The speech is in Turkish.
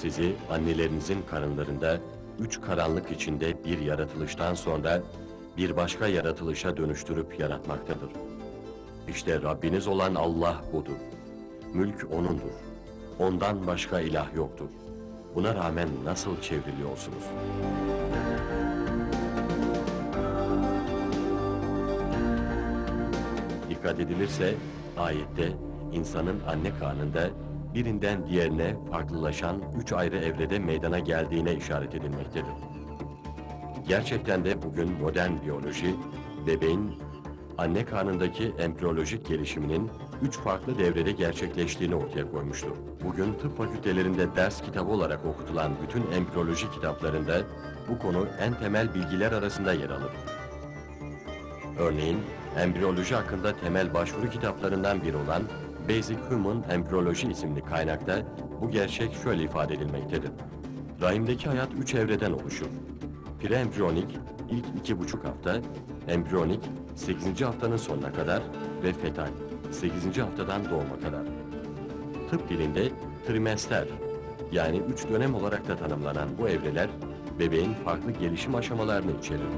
Sizi annelerinizin karınlarında üç karanlık içinde bir yaratılıştan sonra bir başka yaratılışa dönüştürüp yaratmaktadır. İşte Rabbiniz olan Allah budur. Mülk O'nundur. Ondan başka ilah yoktur. Buna rağmen nasıl çevriliyorsunuz? Dikkat edilirse ayette insanın anne karnında birinden diğerine farklılaşan üç ayrı evrede meydana geldiğine işaret edilmektedir. Gerçekten de bugün modern biyoloji, bebeğin anne karnındaki embriyolojik gelişiminin üç farklı devrede gerçekleştiğini ortaya koymuştur. Bugün tıp fakültelerinde ders kitabı olarak okutulan bütün embriyoloji kitaplarında bu konu en temel bilgiler arasında yer alır. Örneğin, embriyoloji hakkında temel başvuru kitaplarından biri olan Basic Human Embryology isimli kaynakta bu gerçek şöyle ifade edilmektedir. Rahimdeki hayat üç evreden oluşur. Preembriyonik ilk iki buçuk hafta, embriyonik 8. haftanın sonuna kadar ve fetal 8. haftadan doğuma kadar. Tıp dilinde trimester yani üç dönem olarak da tanımlanan bu evreler bebeğin farklı gelişim aşamalarını içerir.